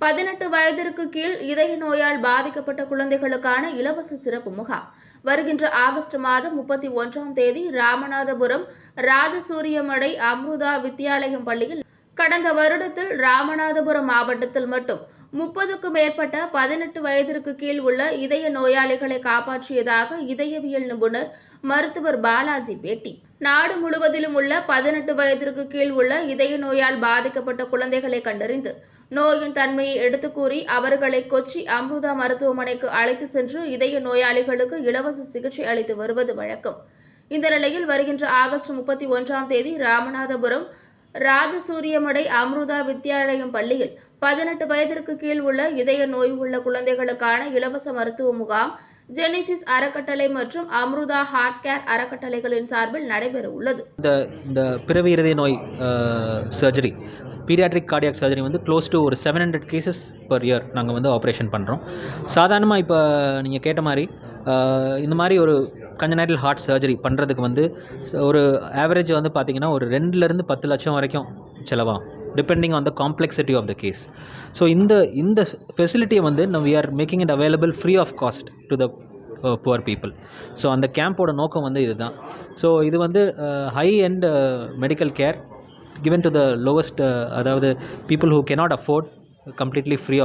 பதினெட்டு வயதிற்கு கீழ் இதய நோயால் பாதிக்கப்பட்ட குழந்தைகளுக்கான இலவச சிறப்பு முகாம். வருகின்ற ஆகஸ்ட் மாதம் முப்பத்தி ஒன்றாம் தேதி ராமநாதபுரம் ராஜசூரியமடை அம்ருதா வித்யாலயம் பள்ளியில் கடந்த வருடத்தில் ராமநாதபுரம் மாவட்டத்தில் மட்டும் முப்பதுக்கும் மேற்பட்ட பதினெட்டு வயதிற்கு கீழ் உள்ள இதய நோயாளிகளை காப்பாற்றியதாக இதயவியல் நிபுணர் மருத்துவர் பாலாஜி பேட்டி. நாடு முழுவதிலும் உள்ள பதினெட்டு வயதிற்கு கீழ் உள்ள இதய நோயால் பாதிக்கப்பட்ட குழந்தைகளை கண்டறிந்து நோயின் தன்மையை எடுத்து கூறி அவர்களை கொச்சி அம்ருதா மருத்துவமனைக்கு அழைத்து சென்று இதய நோயாளிகளுக்கு இலவச சிகிச்சை அளித்து வருவது வழக்கம். இந்த நிலையில் வருகின்ற ஆகஸ்ட் முப்பத்தி ஒன்றாம் தேதி ராமநாதபுரம் ராஜசூரியமடை அம்ருதா வித்யாலயம் பள்ளியில் பதினெட்டு வயதிற்கு கீழ் உள்ள இதய நோய் உள்ள குழந்தைகளுக்கான இலவச மருத்துவ முகாம் ஜெனிசிஸ் அறக்கட்டளை மற்றும் அம்ருதா ஹார்ட் கேர் அறக்கட்டளைகளின் சார்பில் நடைபெற உள்ளது இந்த இந்த பிறவி இருதய நோய் சர்ஜரி பீரியாட்ரிக் கார்டியாக் சர்ஜரி வந்து க்ளோஸ் டு ஒரு seven hundred cases per year நாங்கள் வந்து ஆப்ரேஷன் பண்ணுறோம் சாதாரணமாக இப்போ நீங்கள் கேட்ட மாதிரி இந்த மாதிரி ஒரு கஞ்சனைட்டல் ஹார்ட் சர்ஜரி பண்ணுறதுக்கு வந்து ஒரு ஆவரேஜ் வந்து பார்த்திங்கன்னா ஒரு ரெண்டுலேருந்து பத்து லட்சம் வரைக்கும் செலவாகும். Depending on the complexity of the case so இந்த இந்த ஃபெசிலிட்டியை வந்து நம்ம we are making it available free of cost to the poor people so அந்த கேம்போட நோக்கம் வந்து இதுதான். ஸோ இது வந்து high end medical care given to the lowest அதாவது people who cannot afford completely free of